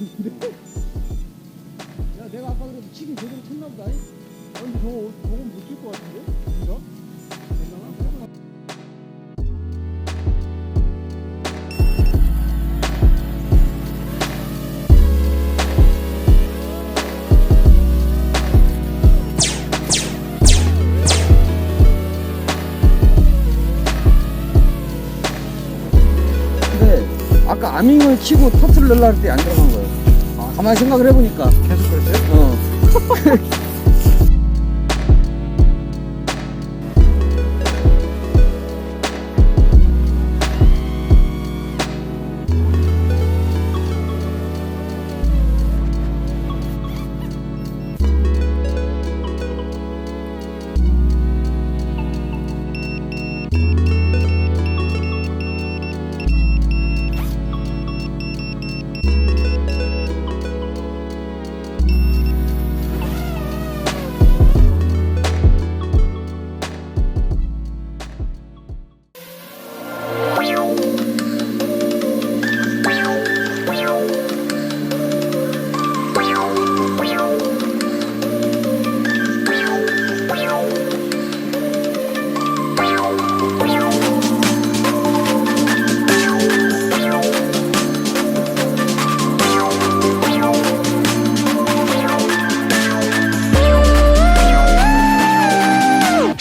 같은데. 야, 내가 아까 그래도 치킨 제대로 쳤나 보다. 아니, 저거, 저건 못칠 것 같은데? 진짜? 아까 아밍을 치고 터트를 넣으려 할때 안 들어간 거야. 가만히 생각을 해보니까. 계속 그랬어요? 어.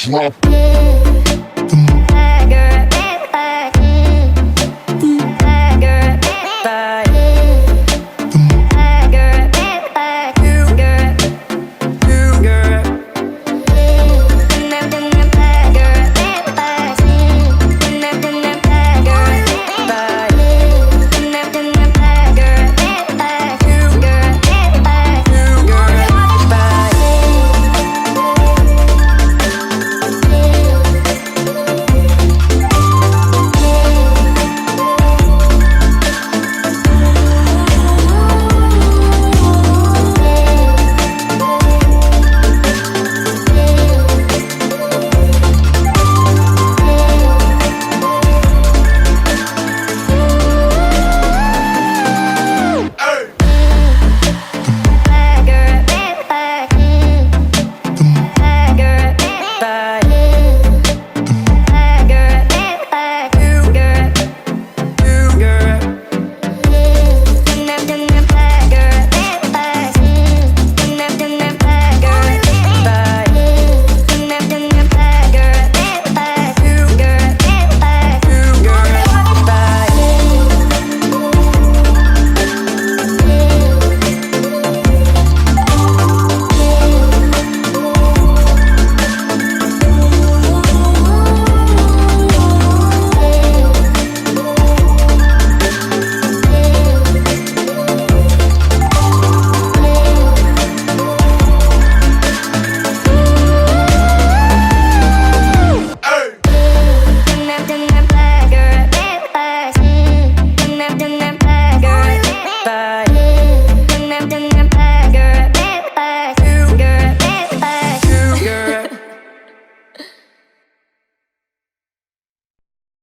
Slap.